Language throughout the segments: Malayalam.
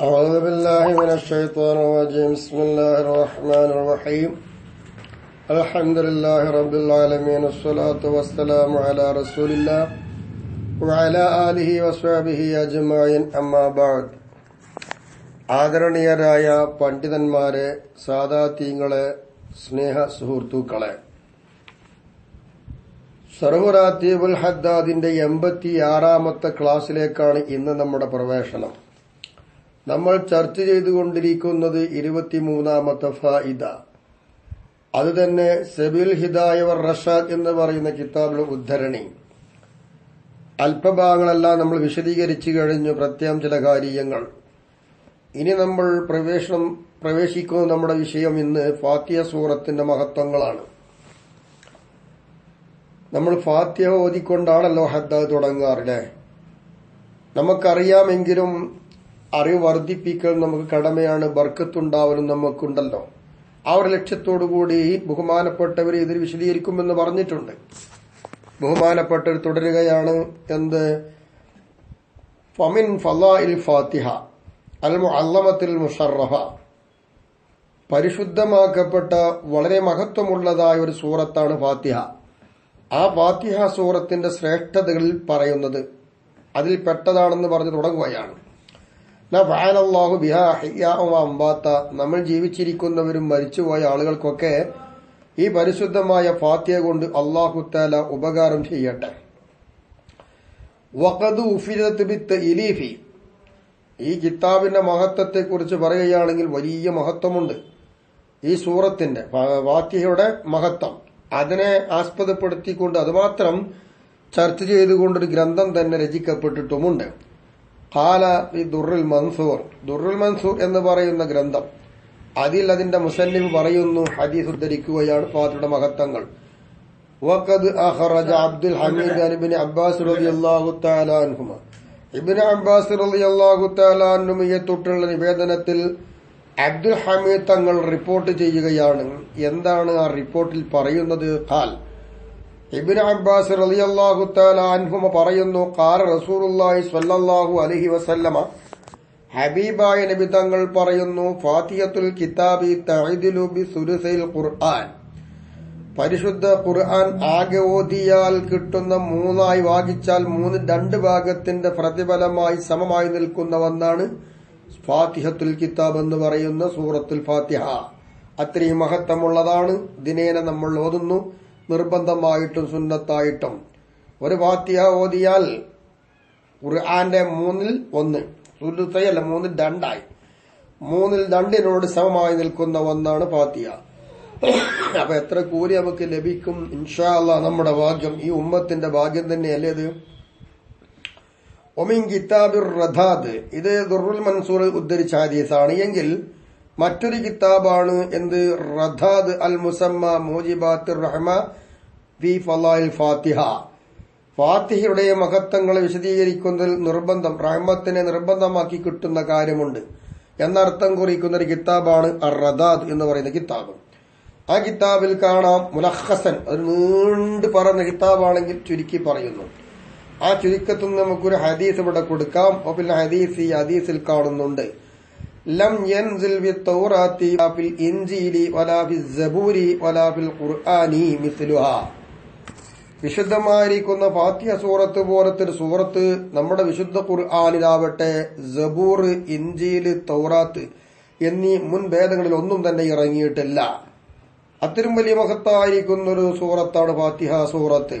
أعوذ بالله من الشيطان الرجيم بسم الله الرحمن الرحيم الحمد لله رب العالمين الصلاة والسلام على رسول الله وعلى آله وصحبه أجمعين أما بعد ആദരണീയരായ പണ്ഡിതന്മാരെ സാദാത്യങ്ങളെ സ്നേഹ സുഹൃത്തുക്കളെ സർവറാത്തീബുൽ ഹദ്ദാദിന്റെ എൺപത്തിയാറാമത്തെ ക്ലാസ്സിലേക്കാണ് ഇന്ന് നമ്മുടെ പ്രവേശനം നമ്മൾ ചർച്ച ചെയ്തുകൊണ്ടിരിക്കുന്നത് ഇരുപത്തിമൂന്നാമത്തെ ഫായിദ. അത് തന്നെ സെബിൽ ഹിദായവർ റഷാദ് എന്ന് പറയുന്ന കിതാബിലെ ഉദ്ധരണി. അല്പഭാഗങ്ങളെല്ലാം നമ്മൾ വിശദീകരിച്ചു കഴിഞ്ഞു പ്രത്യേകം ചില കാര്യങ്ങൾ. ഇനി നമ്മൾ പ്രവേശനം പ്രവേശിക്കുന്ന നമ്മുടെ വിഷയം ഇന്ന് ഫാത്തിയ സൂറത്തിന്റെ മഹത്വങ്ങളാണ്. നമ്മൾ ഫാത്തിയ ഓതിക്കൊണ്ടാണല്ലോ ഹദ്ദ തുടങ്ങാറില്ലേ നമുക്കറിയാമെങ്കിലും അറിവ് വർദ്ധിപ്പിക്കൽ നമുക്ക് കടമയാണ് ബർക്കത്തുണ്ടാവലും നമുക്കുണ്ടല്ലോ. ആ ഒരു ലക്ഷ്യത്തോടുകൂടി ബഹുമാനപ്പെട്ടവരെ ഇതിൽ വിശദീകരിക്കുമെന്ന് പറഞ്ഞിട്ടുണ്ട്. ബഹുമാനപ്പെട്ടവർ തുടരുകയാണ് എന്ത്? ഫമിൻ ഫാത്തിഹ അൽ അല്ലമത്തിൽ മുഷറഫ. പരിശുദ്ധമാക്കപ്പെട്ട വളരെ മഹത്വമുള്ളതായ ഒരു സൂറത്താണ് ഫാത്തിഹ. ആ ഫാത്തിഹ സൂറത്തിന്റെ ശ്രേഷ്ഠതകളിൽ പറയുന്നത് അതിൽ പെട്ടതാണെന്ന് പറഞ്ഞ് തുടങ്ങുകയാണ്. ഫാനല്ലാഹു ബിഹാ നമ്മൾ ജീവിച്ചിരിക്കുന്നവരും മരിച്ചുപോയ ആളുകൾക്കൊക്കെ ഈ പരിശുദ്ധമായ ഫാത്തിയ കൊണ്ട് അള്ളാഹുത്താല ഉപകാരം ചെയ്യട്ടെ. ഇലീഫി ഈ കിതാബിന്റെ മഹത്വത്തെക്കുറിച്ച് പറയുകയാണെങ്കിൽ വലിയ മഹത്വമുണ്ട്. ഈ സൂറത്തിന്റെ ഫാത്തിഹയുടെ മഹത്വം. അതിനെ ആസ്പദപ്പെടുത്തിക്കൊണ്ട് അതുമാത്രം ചർച്ച ചെയ്തുകൊണ്ടൊരു ഗ്രന്ഥം തന്നെ രചിക്കപ്പെട്ടിട്ടുമുണ്ട്. ഖാല ഈ ദുറുൽ മൻസൂർ. ദുറുൽ മൻസൂർ എന്ന് പറയുന്ന ഗ്രന്ഥം. അതിൽ അതിന്റെ മുസന്നിഫ് പറയുന്നു ഹദീസ് ഉദ്ധരിക്കുകയാണ് ഫാത്തിയുടെ മഹത്വങ്ങൾ. വഖദ് അഖറജ അബ്ദുൽ ഹമീദ് ഇബ്നു അബ്ബാസ് റളിയല്ലാഹു തആല അൻഹുമ. ഇബ്നു അബ്ബാസ് റളിയല്ലാഹു തആല അൻഹുമയെ തൊട്ടുള്ള നിവേദനത്തിൽ അബ്ദുൽ ഹമീദ് തങ്ങൾ റിപ്പോർട്ട് ചെയ്യുകയാണ്. എന്താണ് ആ റിപ്പോർട്ടിൽ പറയുന്നത്? ഖാൽ. ഇബിൻ അബ്ബാസ് റളിയല്ലാഹു തആല അൻഹുമ പറയുന്നു ഖാല റസൂലുള്ളാഹി സ്വല്ലല്ലാഹു അലൈഹി വസല്ലമ ഹബീബായ നബി തങ്ങൾ പറയുന്നു ഫാത്തിയത്തുൽ കിതാബി തഅദിലു ബി ഖുർആൻ. പരിശുദ്ധ ഖുർആൻ ആകെ ഓതിയാൽ കിട്ടുന്ന മൂന്നായി വാഗിച്ചാൽ മൂന്ന് രണ്ട് ഭാഗത്തിന്റെ പ്രതിഫലമായി സമമായി നിൽക്കുന്ന ഒന്നാണ് ഫാത്തിഹത്തുൽ കിതാബ് എന്ന് പറയുന്ന സൂറത്തുൽ ഫാത്തിഹ. അത്രയും മഹത്വമുള്ളതാണ്. ദിനേന നമ്മൾ ഓതുന്നു. നിർബന്ധമായിട്ടും സുന്നത്തായിട്ടും. ഒരു ഫാത്തിഹ ഓതിയാൽ ഖുർആന്റെ മൂന്നിൽ ഒന്ന് സുലുത്തയല്ല മൂന്നിൽ രണ്ടായി. മൂന്നിൽ രണ്ടിനോട് സമമായി നിൽക്കുന്ന ഒന്നാണ് ഫാത്തിഹ. അപ്പൊ എത്ര കൂലി നമുക്ക് ലഭിക്കും? ഇൻഷാ അല്ലാ നമ്മുടെ ഭാഗ്യം ഈ ഉമ്മത്തിന്റെ ഭാഗ്യം തന്നെയല്ലേ ഇത്? ഒമിൻ കിതാബിർ റഥാദ് ഇത് ദുർറുൽ മൻസൂർ ഉദ്ധരിച്ച ഹദീസാണ്. എങ്കിൽ മറ്റൊരു കിതാബാണ് എന്ത്? റഥാദ് അൽ മുസമ്മ മോജിബാത്ത് റഹ്മ ഫി ഫലായിൽ ഫാത്തിഹ. ഫാത്തിഹയുടെ മഹത്വങ്ങളെ വിശദീകരിക്കുന്നതിൽ നിർബന്ധം റഹ്മത്തിനെ നിർബന്ധമാക്കി കിട്ടുന്ന കാര്യമുണ്ട്. എന്നർത്ഥം കുറിക്കുന്ന ഒരു കിതാബാണ് അർ റദാദ് എന്ന് പറയുന്ന കിതാബ്. ആ കിതാബിൽ കാണാം മുലഹസൻ ഒരു നീണ്ട് പറയുന്ന കിതാബാണെങ്കിൽ ചുരുക്കി പറയുന്നു. ആ ചുരുക്കത്തിൽ നമുക്കൊരു ഹദീസ് ഇവിടെ കൊടുക്കാം. പിന്നെ ഹദീസ് ഈ ഹദീസിൽ കാണുന്നുണ്ട്. ലം യൻസിൽ തൗറാത്തി ഫിൽ ഇൻജീലി വലാ ഫിൽ വലാ ഫിൽ ഖുർആനി മിസ്ലുഹ. വിശുദ്ധമായിരിക്കുന്ന ഫാത്തിഹ സൂറത്ത് പോലത്തെ ഒരു സൂറത്ത് നമ്മുടെ വിശുദ്ധ ഖുർആാനിലാവട്ടെ ജബൂർ ഇഞ്ചീൽ തൗറാത്ത് എന്നീ മുൻ ഭേദങ്ങളിൽ ഒന്നും തന്നെ ഇറങ്ങിയിട്ടില്ല. അത്തരം വലിയ മഹത്തായിരിക്കുന്ന ഒരു സൂറത്താണ് ഫാത്തിഹ സൂറത്ത്.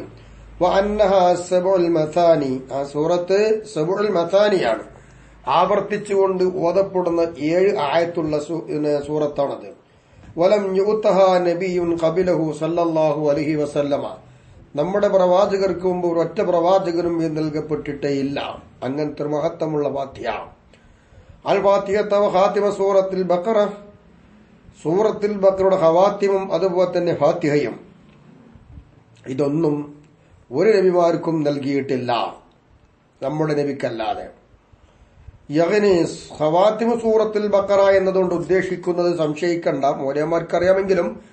മഥാനി ആ സൂറത്ത് സബുൽ മസാനിയാണ്. ആവർത്തിച്ചുകൊണ്ട് ഓതപ്പെടുന്ന ഏഴ് ആയത്തുള്ള സൂറത്താണത്. വലം യുത്തഹ നബിയുൻ കബിലഹു സല്ലാഹു അലഹി വസല്ലമ. നമ്മുടെ പ്രവാചകർക്ക് മുമ്പ് ഒരൊറ്റ പ്രവാചകനും നൽകപ്പെട്ടിട്ടേ ഇല്ല അങ്ങനത്തെ മഹത്വമുള്ള ഫാത്തിഹ. അൽ ഫാത്തിഹത്തവ ഹാത്തിമ സൂറത്തിൽ ബക്കറ സൂറത്തിൽ ബക്കറുടെ ഹവാത്തിമും അതുപോലെ തന്നെ ഫാത്തിഹയും. ഇതൊന്നും ഒരു നബിമാർക്കും നൽകിയിട്ടില്ല. നമ്മുടെ നബിക്കല്ലാതെ. യവന് ഹവാത്തിമ സൂറത്തിൽ ബക്കറ എന്നതുകൊണ്ട് ഉദ്ദേശിക്കുന്നത് സംശയിക്കണ്ട. മോലയന്മാർക്കറിയാമെങ്കിലും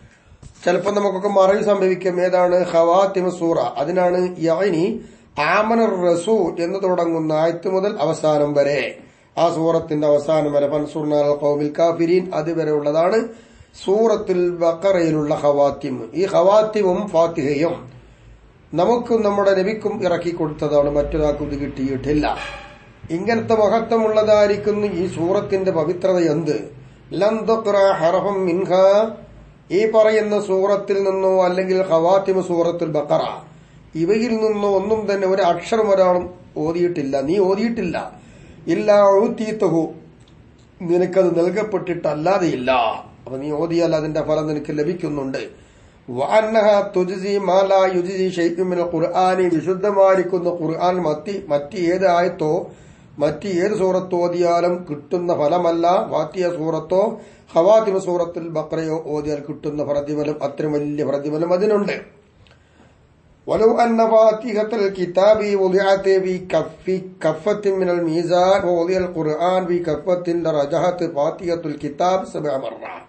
ചിലപ്പോൾ നമുക്കൊക്കെ മറവി സംഭവിക്കും. ഏതാണ്? ഹവാത്തിമ സൂറ. അതിനാണ് യനി ആമന റസൂൽ എന്ന് തുടങ്ങുന്ന ആയത്ത് മുതൽ അവസാനം വരെ. ആ സൂറത്തിന്റെ അവസാനം വരെ. ഫൻസുർനാൽ കൗമിൽ കാഫിരീൻ അതുവരെ ഉള്ളതാണ് സൂറത്തുൽ ബക്കറയിലുള്ള ഹവാത്തിം ഈ ഹവാത്തിമും ഫാത്തിഹയും നമുക്കും നമ്മുടെ നബിക്കും ഇറക്കി കൊടുത്തതാണ്. മറ്റൊരാൾക്കും ഇത് കിട്ടിയിട്ടില്ല. ഇങ്ങനത്തെ മഹത്വമുള്ളതായിരിക്കുന്നു ഈ സൂറത്തിന്റെ പവിത്രത എന്ത്? ലന്തുഖ്റ ഹറഫം മിൻഹ ഈ പറയുന്ന സൂറത്തിൽ നിന്നോ അല്ലെങ്കിൽ ഹവാത്തിമ സൂറത്തുൽ ബക്കറ ഇവയിൽ നിന്നോ ഒന്നും തന്നെ ഒരു അക്ഷരം ഒരാളും ഓതിയിട്ടില്ല. നീ ഓതിയിട്ടില്ല. ഇല്ല ഊത്തീത്തഹു. നിനക്കത് നൽകപ്പെട്ടിട്ടല്ലാതെയില്ല. അപ്പൊ നീ ഓതിയാൽ അതിന്റെ ഫലം നിനക്ക് ലഭിക്കുന്നുണ്ട്. വിശുദ്ധമായിരിക്കുന്ന ഖുർആൻ മത്തി മറ്റ് ഏത് ആയത്തോ മറ്റ് ഏത് സൂറത്ത് ഓതിയാലും കിട്ടുന്ന ഫലമല്ല ഫാത്തിയ സൂറത്തോ ഹവാത്തിമ സൂറത്തുൽ ബക്രയോ ഓതിയാൽ കിട്ടുന്ന പ്രതിഫലം അത്രയും വലിയ പ്രതിഫലം അതിനുണ്ട് ولو أن فاتحة الكتاب وضعت في كف كفة من الميزان ووضع القرآن في كفة لرجحت فاتحة الكتاب سبع مرات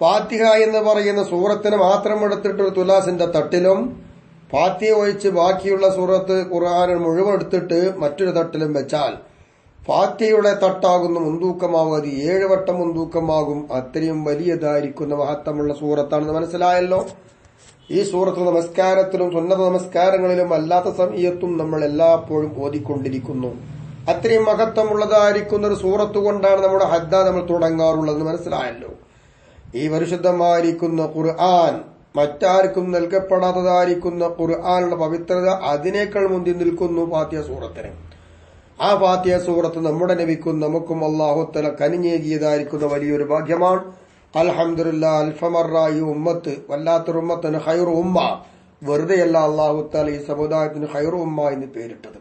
ഫാത്തിഹ എന്ന് പറയുന്ന സൂറത്തിന് മാത്രം എടുത്തിട്ട് ഒരു തുലാസിന്റെ തട്ടിലും ഫാത്തിഹ ഒഴിച്ച് ബാക്കിയുള്ള സൂറത്ത് ഖുർആാനിൽ മുഴുവൻ എടുത്തിട്ട് മറ്റൊരു തട്ടിലും വെച്ചാൽ ഫാത്തിയുടെ തട്ടാകുന്ന മുൻതൂക്കമാവും അത് ഏഴ് വട്ടം മുൻതൂക്കമാകും. അത്രയും വലിയതായിരിക്കുന്ന മഹത്വമുള്ള സൂറത്താണെന്ന് മനസ്സിലായല്ലോ? ഈ സൂറത്ത് നമസ്കാരത്തിലും സുന്നത നമസ്കാരങ്ങളിലും അല്ലാത്ത സമയത്തും നമ്മൾ എല്ലായ്പ്പോഴും ഓതിക്കൊണ്ടിരിക്കുന്നു. അത്രയും മഹത്വമുള്ളതായിരിക്കുന്ന ഒരു സൂറത്ത് കൊണ്ടാണ് നമ്മുടെ ഹദ്ദ നമ്മൾ തുടങ്ങാറുള്ളതെന്ന് മനസ്സിലായല്ലോ? ഈ പരിശുദ്ധമായിരിക്കുന്ന ഖുർആൻ മറ്റാർക്കും നൽകപ്പെടാത്തതായിരിക്കുന്ന ഖുർആാനുള്ള പവിത്രത അതിനേക്കാൾ മുന്തി നിൽക്കുന്നു ഫാത്തിയ സൂറത്തിന്. ആ ഫാത്തിയ സൂറത്ത് നമ്മുടെ നബിക്കും നമുക്കും അള്ളാഹുത്തല കനിഞ്ഞേകിയതായിരിക്കുന്ന വലിയൊരു ഭാഗ്യമാണ്. അൽഹമുല്ല അൽഫമറായി ഉമ്മത്ത് വല്ലാത്തൊരു ഉമ്മത്തിന് ഹൈറു ഉമ്മ. വെറുതെയല്ല അള്ളാഹുത്താല ഈ സമുദായത്തിന് ഹൈറു ഉമ്മ എന്ന് പേരിട്ടത്.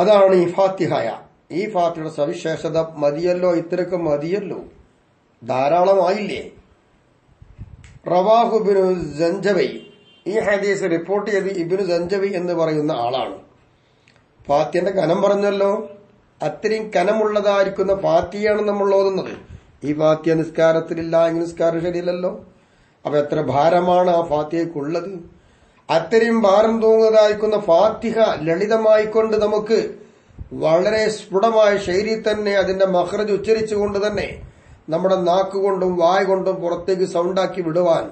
അതാണ് ഈ ഫാത്തിഹായ. ഈ ഫാത്തിയുടെ സവിശേഷത മതിയല്ലോ ഇത്രക്ക് മതിയല്ലോ. ധാരാളമായില്ലേ? റവാഹുബിനു ജഞ്ചവൈ ഈ ഹദീസ് റിപ്പോർട്ട് ചെയ്ത് ഇബിനു ജഞ്ചവി എന്ന് പറയുന്ന ആളാണ്. ഫാത്തിയന്റെ കനം പറഞ്ഞല്ലോ. അത്രയും കനമുള്ളതായിരിക്കുന്ന ഫാത്തിയാണ് നമ്മൾ ഓതുന്നത്. ഈ ഫാത്തിയ നിസ്കാരത്തിലില്ല എങ്കിൽ നിസ്കാര ശരിയല്ലല്ലോ. അപ്പൊ എത്ര ഭാരമാണ് ആ ഫാത്തിയക്കുള്ളത് അത്രയും ഭാരം തൂങ്ങുന്നതായിരിക്കുന്ന ഫാത്തിഹ ലളിതമായിക്കൊണ്ട് നമുക്ക് വളരെ സ്ഫുടമായ ശൈലി തന്നെ അതിന്റെ മഹ്റജ് ഉച്ചരിച്ചുകൊണ്ട് തന്നെ നമ്മുടെ നാക്കുകൊണ്ടും വായ കൊണ്ടും പുറത്തേക്ക് സൗണ്ടാക്കി വിടുവാൻ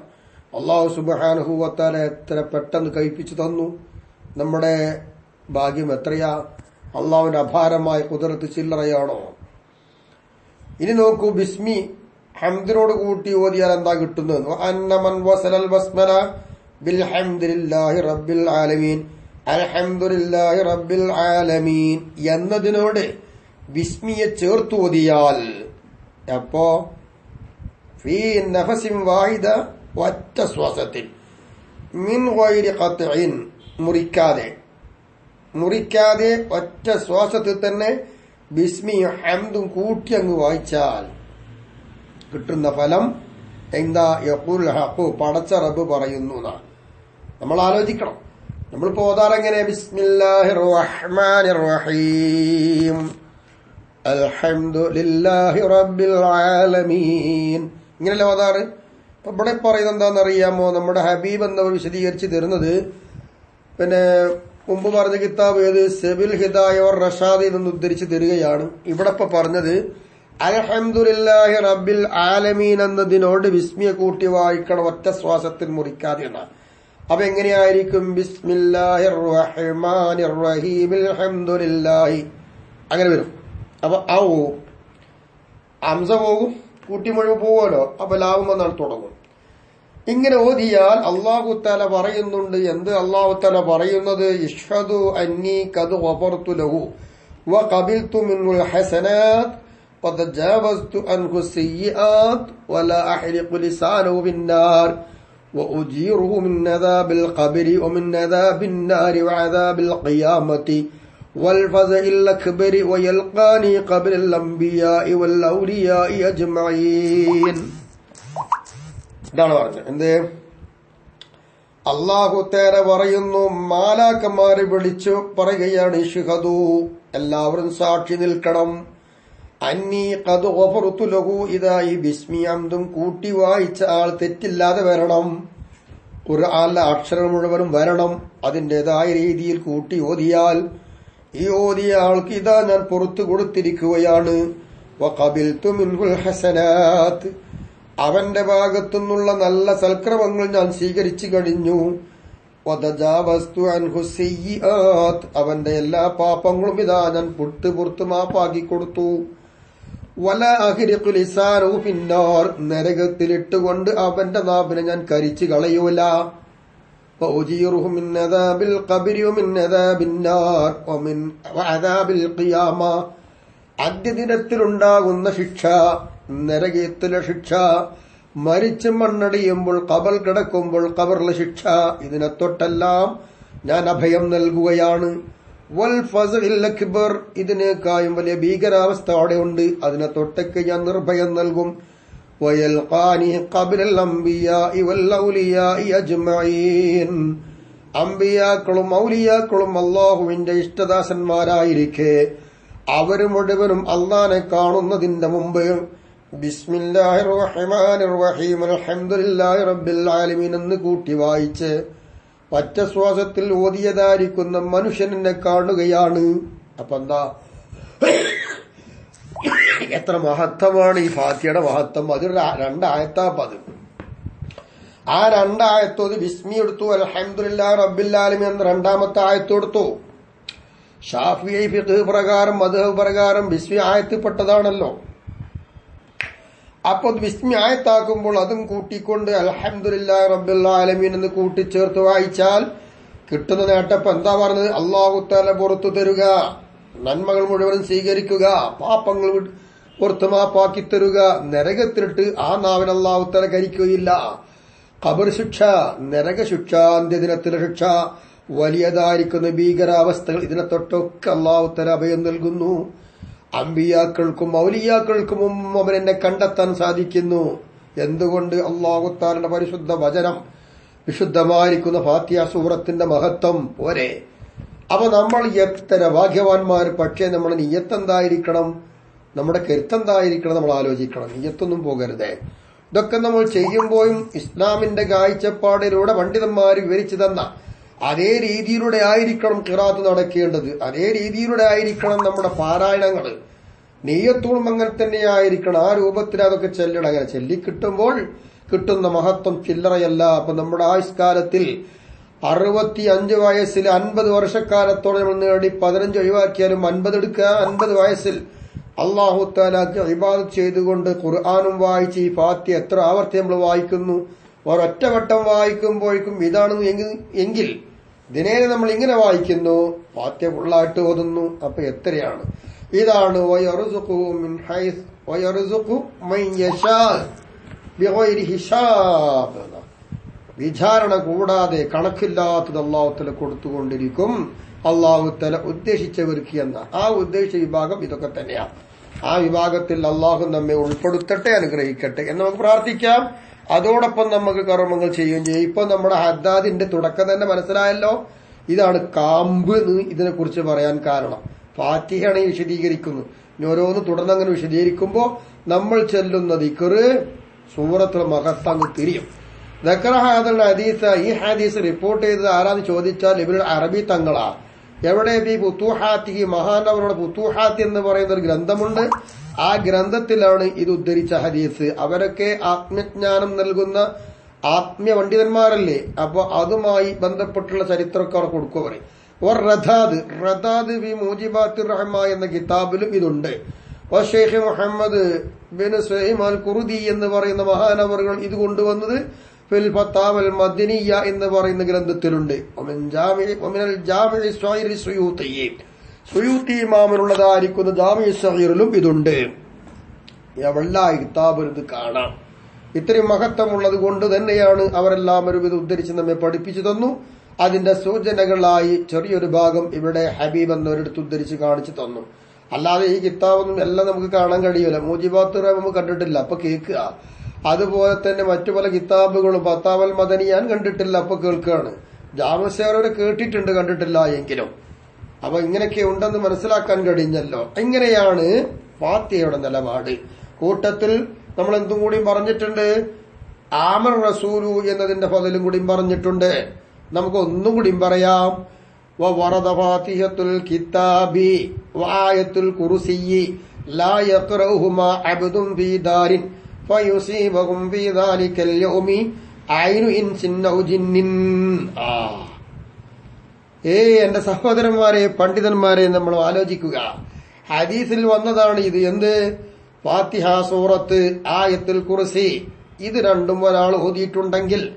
അള്ളാഹു സുബഹാനുഹൂവത്താലെ എത്ര പെട്ടെന്ന് കഴിപ്പിച്ചു തന്നു. നമ്മുടെ ഭാഗ്യം എത്രയാ? അള്ളാഹുവിന്റെ അപാരമായ കുതിരത്ത് ചില്ലറയാണോ? ഇനി നോക്കൂ ബിസ്മി ഹംദിനോട് കൂട്ടി ഓതിയാൽ എന്താ കിട്ടുന്നത്? അന്നമൻ വസലൽ ബസ്മല ബിൽഹംദുലില്ലാഹി റബ്ബിൽ ആലമീൻ. അൽഹംദുലില്ലാഹി റബ്ബിൽ ആലമീൻ എന്നതിനോട് ഓതിയാൽ അപ്പോ വാഹിദ ഒറ്റ ശ്വാസത്തിൽ. മുറിക്കാതെ. മുറിക്കാതെ ഒറ്റ ശ്വാസത്തിൽ തന്നെ ബിസ്മിയും ഹംദും കൂട്ടി അങ്ങ് വായിച്ചാൽ കിട്ടുന്ന ഫലം എന്താ? യക്കൂൽ ഹഖു പടച്ച റബ്ബ് പറയുന്നു. നമ്മൾ ആലോചിക്കണം. നമ്മളിപ്പോ ഓതാറെങ്ങനെ? ബിസ്മില്ലാഹിർ റഹ്മാനിർ റഹീം. അൽഹംദുലില്ലാഹി റബ്ബിൽ ആലമീൻ. ഇവിടെ പറയുന്നത് എന്താണെന്നറിയാമോ? നമ്മുടെ ഹബീബ് എന്നവർ വിശദീകരിച്ച് തരുന്നത് പിന്നെ മുമ്പ് പറഞ്ഞ കിതാബ് ഏത്? സെബിൽ ഹിദായ റഷാദ് നിന്ന് ഉദ്ധരിച്ച് തരികയാണ്. ഇവിടെ ഇപ്പൊ പറഞ്ഞത് അൽഹംദുലില്ലാഹി റബ്ബിൽ ആലമീൻ എന്നതിനോട് വിസ്മിയെ കൂട്ടി വായിക്കണം ഒറ്റ ശ്വാസത്തിൽ മുറിക്കാതെ എന്നാണ് അപ്പൊ എങ്ങനെയായിരിക്കും? ബിസ്മില്ലാഹിർ റഹ്മാനിർ റഹീം അൽഹംദുലില്ലാഹി. അങ്ങനെ വരും. അപ്പൊ ആ പോവും അംസ പോകും കൂട്ടി മുഴുവൻ പോവുമല്ലോ അപ്പൊ ലാഭം വന്നാൽ തുടങ്ങും ഇങ്ങനെ ഓതിയാൽ അള്ളാഹു തല പറയുന്നുണ്ട് എന്ത് അള്ളാഹു തല പറയുന്നത് ഇഷ്ഹദു അന്നി കത് വപർത്തു ലഹു وقبلت منه الحسنات وتجاوزت عنه السيئات ولا أحرق لسانه بالنار وأجيره من عذاب القبر ومن عذاب النار وعذاب القيامة والفزع الأكبر ويلقاني قبل الأنبياء والأولياء أجمعين ഇതാണ് പറഞ്ഞത് എന്ത് അള്ളാഹു തേര പറയുന്നു മാലാക്കന്മാരെ വിളിച്ചു പറയുകയാണ് ഷിഹദു എല്ലാവരും സാക്ഷി നിൽക്കണം അന്നി കത് ലഹു ഇതായി ബിസ്മി അന്തും കൂട്ടി വായിച്ച ആൾ തെറ്റില്ലാതെ വരണം ഖുർആാനിലെ അക്ഷരം മുഴുവനും വരണം അതിൻ്റെതായ രീതിയിൽ കൂട്ടി ഓതിയാൽ ഈ ഓതിയ ആൾക്ക് ഇതാ ഞാൻ പുറത്തു കൊടുത്തിരിക്കുകയാണ്. ഹസനാത്ത് അവന്റെ ഭാഗത്തുനിന്നുള്ള നല്ല സൽക്രമങ്ങൾ ഞാൻ സ്വീകരിച്ചു കഴിഞ്ഞു. അവന്റെ എല്ലാ പാപങ്ങളും ഇതാ ഞാൻ പുട്ട് പുറത്ത് മാപ്പാക്കി കൊടുത്തു. വല അഹിരിഖു പിന്നോർ നരകത്തിലിട്ടുകൊണ്ട് അവന്റെ നാപിനെ ഞാൻ കരിച്ചു കളയൂല. وأجيره من عذاب القبر ومن عذاب النار ومن وعذاب القيامة അന്ത്യദിനത്തിലുണ്ടാകുന്ന ശിക്ഷ നരകത്തിലെ ശിക്ഷ മരിച്ച് മണ്ണടിയുമ്പോൾ കബൽ കിടക്കുമ്പോൾ കബറിലെ ശിക്ഷ ഇതിനെ തൊട്ടെല്ലാം ഞാൻ അഭയം നൽകുകയാണ് വൽ ഫസൽ അക്ബർ ഇതിനേക്കായും വലിയ ഭീകരാവസ്ഥ അവിടെ ഉണ്ട് അതിനെ തൊട്ടൊക്കെ ഞാൻ നിർഭയം നൽകും ويلقاني قبل الأنبياء والأولياء أجمعين അമ്പിയാക്കളും ഔലിയാക്കളും അള്ളാഹുവിന്റെ ഇഷ്ടദാസന്മാരായിരിക്കെ അവര് മുഴുവനും അള്ളാനെ കാണുന്നതിന്റെ മുമ്പ് ബിസ്മില്ലാഹിർ റഹ്മാനിർ റഹീം അൽഹംദുലില്ലാഹി റബ്ബിൽ ആലമീൻ എന്ന് കൂട്ടി വായിച്ച് പറ്റ ശ്വാസത്തിൽ ഓതിയതായിരിക്കുന്ന മനുഷ്യനെ കാണുകയാണ് അപ്പൊ എന്താ എത്ര മഹത്വമാണ് ഈ ഫാത്തിയുടെ മഹത്വം? അത് രണ്ടായത്താപ്പ അത് ആ രണ്ടായത്തോത് വിസ്മി എടുത്തു അലഹമില്ല റബ്ബില്ലാലും എന്ന രണ്ടാമത്തെ ആയത്തെടുത്തു ഷാഫി പ്രകാരം മധുഹ് പ്രകാരം വിസ്മി ആയത്തിൽപ്പെട്ടതാണല്ലോ അപ്പൊ വിസ്മി ആയത്താക്കുമ്പോൾ അതും കൂട്ടിക്കൊണ്ട് അലഹമുല്ലാ റബ്ബുല്ലാലമീൻ എന്ന് കൂട്ടിച്ചേർത്ത് വായിച്ചാൽ കിട്ടുന്ന നേട്ടപ്പം എന്താ പറഞ്ഞത്? അള്ളാഹുത്താല പുറത്തു തരുക. നന്മകൾ മുഴുവൻ സ്വീകരിക്കുക. പാപ്പങ്ങൾ മാപ്പാക്കി തരുക. നരകത്തിലിട്ട് ആ നാവിനല്ലാ ഉത്തര കരിക്കുകയില്ല ഖബർ ശിക്ഷ നരക ശിക്ഷ അന്ത്യദിനത്തിലെ ശിക്ഷ വലിയതായിരിക്കുന്ന ഭീകരാവസ്ഥകൾ ഇതിനെ തൊട്ടൊക്കെ അള്ളാഹുത്തല അഭയം നൽകുന്നു. അമ്പിയാക്കൾക്കും മൗലിയാക്കൾക്കും അവൻ എന്നെ കണ്ടെത്താൻ സാധിക്കുന്നു. എന്തുകൊണ്ട് അള്ളാഹുത്താലിന്റെ പരിശുദ്ധ വചനം വിശുദ്ധമായിരിക്കുന്ന ഫാത്തിയ സൂറത്തിന്റെ മഹത്വം? പോരെ. അപ്പൊ നമ്മൾ എത്ര ഭാഗ്യവാന്മാർ പക്ഷേ നമ്മൾ നീയത്തെന്തായിരിക്കണം നമ്മുടെ കരുത്തെന്തായിരിക്കണം നമ്മൾ ആലോചിക്കണം. നീയത്തൊന്നും പോകരുതേ. ഇതൊക്കെ നമ്മൾ ചെയ്യുമ്പോഴും ഇസ്ലാമിന്റെ കാഴ്ചപ്പാടിലൂടെ പണ്ഡിതന്മാർ വിവരിച്ചു തന്ന അതേ രീതിയിലൂടെ ആയിരിക്കണം കിറാത്ത് നടക്കേണ്ടത്. അതേ രീതിയിലൂടെ ആയിരിക്കണം നമ്മുടെ പാരായണങ്ങൾ. നെയ്യത്തോളം അങ്ങനെ തന്നെയായിരിക്കണം. ആ രൂപത്തിൽ അതൊക്കെ ചെല്ലണം. അങ്ങനെ ചെല്ലിക്കിട്ടുമ്പോൾ കിട്ടുന്ന മഹത്വം ചില്ലറയല്ല. അപ്പൊ നമ്മുടെ ആയുഷ്കാലത്തിൽ അറുപത്തി അഞ്ച് വയസ്സിൽ അൻപത് വർഷക്കാലത്തോടെ നമ്മൾ നേടി പതിനഞ്ച് ഒഴിവാക്കിയാലും അൻപത് എടുക്കുക. അൻപത് വയസ്സിൽ അള്ളാഹു താലാക്ക് ഇബാദത്ത് ചെയ്തുകൊണ്ട് ഖുർആാനും വായിച്ച് ഈ ഫാത്തി എത്ര ആവർത്തി നമ്മൾ വായിക്കുന്നു. ഒരൊറ്റവട്ടം വായിക്കുമ്പോഴേക്കും ഇതാണ് എങ്കിൽ ദിനേന നമ്മൾ ഇങ്ങനെ വായിക്കുന്നു. ഫാത്തി ഫുള്ളായിട്ട് ഓതുന്നു. അപ്പൊ എത്രയാണ്? ഇതാണ് വിചാരണ കൂടാതെ കണക്കില്ലാത്തത് അള്ളാഹുത്തല കൊടുത്തുകൊണ്ടിരിക്കും. അള്ളാഹുത്തല ഉദ്ദേശിച്ചവർക്ക് എന്ന ആ ഉദ്ദേശ വിഭാഗം ഇതൊക്കെ തന്നെയാണ്. ആ വിഭാഗത്തിൽ അള്ളാഹു നമ്മെ ഉൾപ്പെടുത്തട്ടെ അനുഗ്രഹിക്കട്ടെ എന്ന് നമുക്ക് പ്രാർത്ഥിക്കാം. അതോടൊപ്പം നമുക്ക് കർമ്മങ്ങൾ ചെയ്യുകയും ചെയ്യും. ഇപ്പൊ നമ്മുടെ ഹദ്ദാദിന്റെ തുടക്കം തന്നെ മനസ്സിലായല്ലോ. ഇതാണ് കാമ്പ് എന്ന് ഇതിനെ കുറിച്ച് പറയാൻ കാരണം. ഫാറ്റിഹാണ് ഈ വിശദീകരിക്കുന്നത്. ഇനി ഓരോന്ന് തുടർന്ന് അങ്ങനെ വിശദീകരിക്കുമ്പോൾ നമ്മൾ ചെല്ലുന്ന ദിക്കറ് സൂറത്തുള്ള മഹത്തങ്ങ് തിരിയും. ദക്കറഹാദുള്ള ഹദീസ് ഈ ഹദീസ് റിപ്പോർട്ട് ചെയ്തത് ആരാന്ന് ചോദിച്ചാൽ ഇവരുടെ അറബി തങ്ങളാ. എവിടെ ഈ പുത്തൂഹാത്തി ഈ മഹാനവരുടെ പുത്തൂഹാത്തി എന്ന് പറയുന്ന ഒരു ഗ്രന്ഥമുണ്ട്. ആ ഗ്രന്ഥത്തിലാണ് ഇത് ഉദ്ധരിച്ച ഹദീസ്. അവരൊക്കെ ആത്മജ്ഞാനം നൽകുന്ന ആത്മീയ പണ്ഡിതന്മാരല്ലേ അപ്പൊ അതുമായി ബന്ധപ്പെട്ടുള്ള ചരിത്രമൊക്കെ അവർ കൊടുക്കുക പറയും ഓർ റഥാദ് റഥാദ് വി മൂജിബാത്ത് റഹ്മ എന്ന കിതാബിലും ഇതുണ്ട്. ഓ ഷെയ്ഖ് മുഹമ്മദ് ബിൻ സെയ്മൽ കുറുദി എന്ന് പറയുന്ന മഹാനവറുകൾ ഇത് കൊണ്ടുവന്നത്. ഫിൽ ഫത്താവൽ മദിനിയ എന്ന് പറയുന്ന ഗ്രന്ഥത്തിലുണ്ട്. സുയൂത്തി ഇമാമിനുള്ളതായിരിക്കുന്ന ജാമി സഹീറിലും ഇതുണ്ട്. എവള്ള കാണാം. ഇത്രയും മഹത്വമുള്ളത് കൊണ്ട് തന്നെയാണ് അവരെല്ലാവരും ഇത് ഉദ്ധരിച്ച് നമ്മെ പഠിപ്പിച്ചു തന്നു. അതിന്റെ സൂചനകളായി ചെറിയൊരു ഭാഗം ഇവിടെ ഹബീബ് എന്നവരെടുത്ത് ഉദ്ധരിച്ച് കാണിച്ചു തന്നു. അല്ലാതെ ഈ കിതാബൊന്നും എല്ലാം നമുക്ക് കാണാൻ കഴിയില്ല മൂജിബാത്ത് നമുക്ക് കണ്ടിട്ടില്ല. അപ്പൊ കേൾക്കുക. അതുപോലെ തന്നെ മറ്റു പല കിതാബുകളും പത്താമൽ മദനി ഞാൻ കണ്ടിട്ടില്ല അപ്പൊ കേൾക്കുകയാണ്. ജാമസേവരോട് കേട്ടിട്ടുണ്ട് കണ്ടിട്ടില്ല എങ്കിലും. അപ്പൊ ഇങ്ങനെയൊക്കെ ഉണ്ടെന്ന് മനസ്സിലാക്കാൻ കഴിഞ്ഞല്ലോ. എങ്ങനെയാണ് ഫാത്തിയയുടെ നിലപാട്. കൂട്ടത്തിൽ നമ്മൾ എന്തും കൂടി പറഞ്ഞിട്ടുണ്ട്. ആമർ റസൂലു എന്നതിന്റെ ഫലലും കൂടി പറഞ്ഞിട്ടുണ്ട്. നമുക്ക് ഒന്നും കൂടി പറയാം. വറദ ഫാത്തിഹത്തുൽ കിതാബി വായത്തുൽ കുറുസിയി ലാ യഖ്റഹുമാ അബ്ദുൻ ഫീ ദാരിൻ. എന്റെ സഹോദരന്മാരെ പണ്ഡിതന്മാരെ നമ്മൾ ആലോചിക്കുക. ഹദീസിൽ വന്നതാണ് ഇത് എന്ത്? ഫാത്തിഹ സൂറത്ത് ആയത്തിൽ കുറിസി ഇത് രണ്ടും ഒരാൾ ഓതിയിട്ടുണ്ടെങ്കിൽ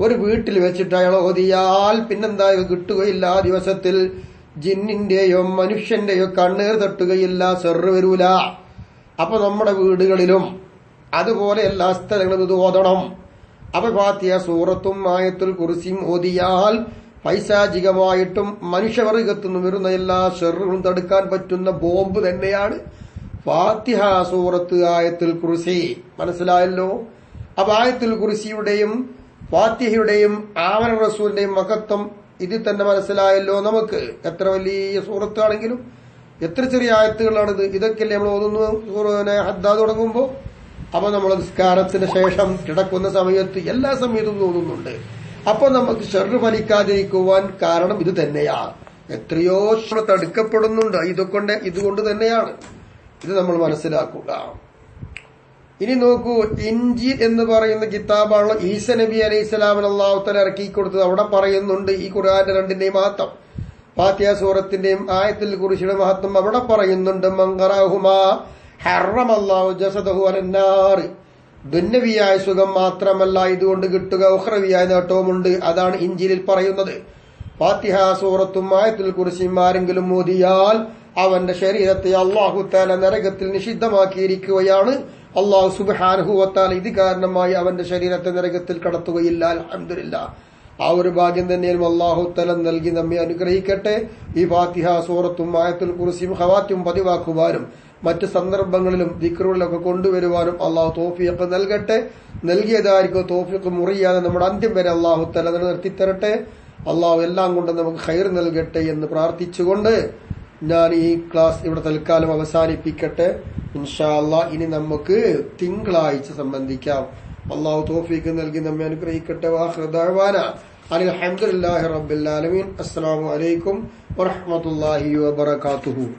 ഒരു വീട്ടിൽ വെച്ചിട്ട് അയാൾ ഓതിയാൽ പിന്നെന്താ? കിട്ടുകയില്ല ആ ദിവസത്തിൽ. ജിന്നിന്റെയോ മനുഷ്യന്റെയോ കണ്ണീർ തട്ടുകയില്ല സെറ് വരൂല. അപ്പൊ നമ്മുടെ വീടുകളിലും അതുപോലെ എല്ലാ സ്ഥലങ്ങളും ഇത് ഓതണം. അപ്പൊ ഫാത്തിയ സൂറത്തും ആയത്തുൽ കുറിസിയും ഓതിയാൽ പൈശാചികമായിട്ടും മനുഷ്യവർഗത്തു നിന്ന് വരുന്ന എല്ലാ ഷെറുകളും തടുക്കാൻ പറ്റുന്ന ബോംബ് തന്നെയാണ് ഫാത്തിഹ സൂറത്ത് ആയത്തുൽ കുറിസി മനസ്സിലായല്ലോ? അപ്പൊ ആയത്തുൽ കുറിസിയുടെയും ഫാത്തിഹയുടെയും ആമന റസൂലിന്റെയും മഹത്വം ഇതിൽ തന്നെ മനസ്സിലായല്ലോ നമുക്ക്. എത്ര വലിയ സൂറത്താണെങ്കിലും എത്ര ചെറിയ ആയത്തുകളാണിത്. ഇതൊക്കെയല്ലേ നമ്മൾ ഓതുന്നു ഹദ്ദാ തുടങ്ങുമ്പോ അപ്പൊ നമ്മൾ നിസ്കാരത്തിന് ശേഷം കിടക്കുന്ന സമയത്ത് എല്ലാ സമയത്തും തോന്നുന്നുണ്ട്. അപ്പൊ നമുക്ക് ഷെറ് ഫലിക്കാതിരിക്കുവാൻ കാരണം ഇത് തന്നെയാണ് എത്രയോ തടുക്കപ്പെടുന്നുണ്ട് ഇതൊക്കെ ഇതുകൊണ്ട് തന്നെയാണ്. ഇത് നമ്മൾ മനസ്സിലാക്കുക. ഇനി നോക്കൂ ഇഞ്ചി എന്ന് പറയുന്ന കിതാബാണ് ഈസ നബി അലൈഹി സ്വലാമിന് അള്ളാഹുത്തല ഇറക്കി കൊടുത്തത്. അവിടെ പറയുന്നുണ്ട് ഈ ഖുർആന്റെ രണ്ടിന്റെയും മഹത്വം. ഫാത്തിയ സൂറത്തിന്റെയും ആയത്തിൽ കുറിച്ചിയുടെ മഹത്വം അവിടെ പറയുന്നുണ്ട്. മങ്കറാഹുമാ ഹറമല്ലാഹു ജസദഹു ദുന്നവിയായ സുഖം മാത്രമല്ല ഇതുകൊണ്ട് കിട്ടുക ഉഹ്രവിയായ നേട്ടവുമുണ്ട്. അതാണ് ഇഞ്ചിലിൽ പറയുന്നത്. ഫാത്തിഹ സൂറത്തും ആയത്തിൽ കുറിച്ചും ആരെങ്കിലും മോദിയാൽ അവന്റെ ശരീരത്തെ അള്ളാഹു താല നരകത്തിൽ നിഷിദ്ധമാക്കിയിരിക്കുകയാണ്. അള്ളാഹു സുബാനുഹുവത്താൽ ഇത് കാരണമായി അവന്റെ ശരീരത്തെ നരകത്തിൽ കടത്തുകയില്ല. അലഹമില്ല ആ ഒരു ഭാഗ്യം തന്നെയും അള്ളാഹു തലം നൽകി നമ്മെ അനുഗ്രഹിക്കട്ടെ. ഈ ഫാത്തിഹ സൂറത്തും ആയത്തുൽ കുറിസിയും ഹവാറ്റും പതിവാക്കുവാനും മറ്റ് സന്ദർഭങ്ങളിലും ദിക്റുകളിലൊക്കെ കൊണ്ടുവരുവാനും അള്ളാഹു തോഫിയൊക്കെ നൽകട്ടെ. നൽകിയതായിരിക്കും തോഫിയൊക്കെ മുറിയാതെ നമ്മുടെ അന്ത്യം വരെ അള്ളാഹു തല നിലനിർത്തിത്തരട്ടെ അള്ളാഹു എല്ലാം കൊണ്ട് നമുക്ക് ഹൈർ നൽകട്ടെ എന്ന് പ്രാർത്ഥിച്ചുകൊണ്ട് ഞാൻ ഈ ക്ലാസ് ഇവിടെ തൽക്കാലം അവസാനിപ്പിക്കട്ടെ. ഇൻഷാ അള്ളാ ഇനി നമുക്ക് തിങ്കളാഴ്ച സംബന്ധിക്കാം. അള്ളാഹു തോഫീക്ക് നൽകി നമ്മെ അനുഗ്രഹിക്കട്ടെ. വാഹൃദാന അലഹമുല്ലാഹി റബ്ബുലാലമീൻ അസ്സാം വലൈക്കും വറഹമത്തല്ലാഹി വബർക്കാത്തുഹു